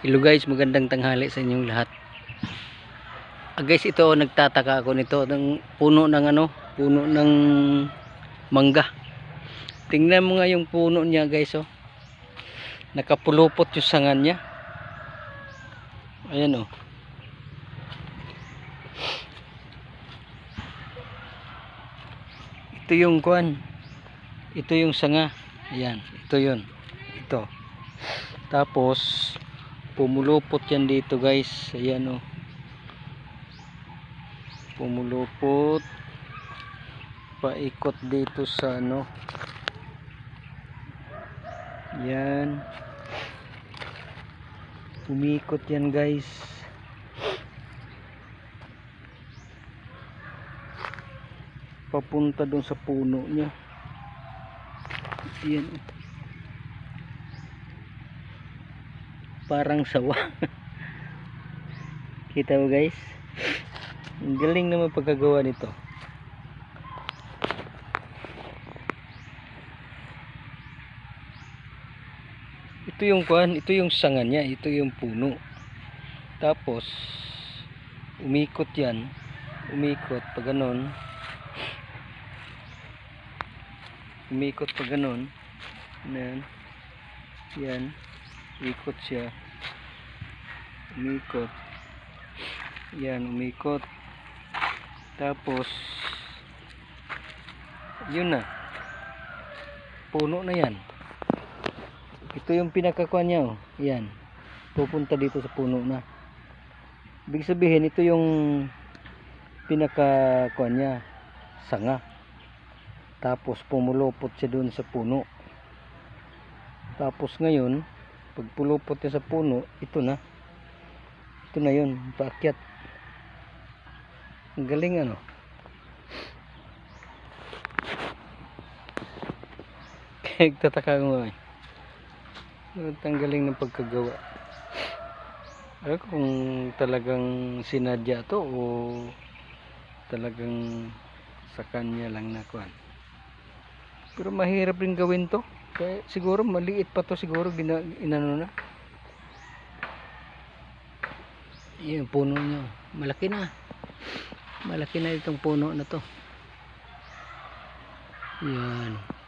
Hello guys, magandang tanghali sa inyong lahat. Ah, guys, ito nagtataka ako nito ng puno ng ano, puno ng mangga. Tingnan mo nga yung puno niya, guys, oh. Nakapulupot yung sangan niya. Ayan, oh. Ito yung kuan. Ito yung sanga. Ayan, ito yun. Ito. Tapos pumulupot yan dito guys. Ayan oh. Pumulupot paikot dito sa ano. Yan. Umikot yan guys. Papunta doon sa puno niya. Yan. Parang sawa. Kita mo guys? Ang galing naman pagkagawa nito. Ito yung kuan ito yung sanga niya ito yung puno. Tapos umikot yan. Umikot pag ganon. Umikot pag ganon. Yan yan. Ikot siya umikot. Yan umikot. Tapos yun na. Puno na yan. Ito yung pinakakuan niya oh. yan. Pupunta dito sa puno na. Ibig sabihin ito yung pinakakuan niya sanga. Tapos pumulupot siya dun sa puno. Tapos ngayon pag pulupot niya sa puno ito na ito na yun paakyat. Ang galing ano? Kaya tataka ko eh. Ang galing ng pagkagawa. Ano kung talagang sinadya to o talagang sa kanya lang na kuan pero mahirap rin gawin to. Kaya siguro maliit pa to siguro gina, inano na yung puno nyo. Malaki na. Malaki na itong puno na to. Yan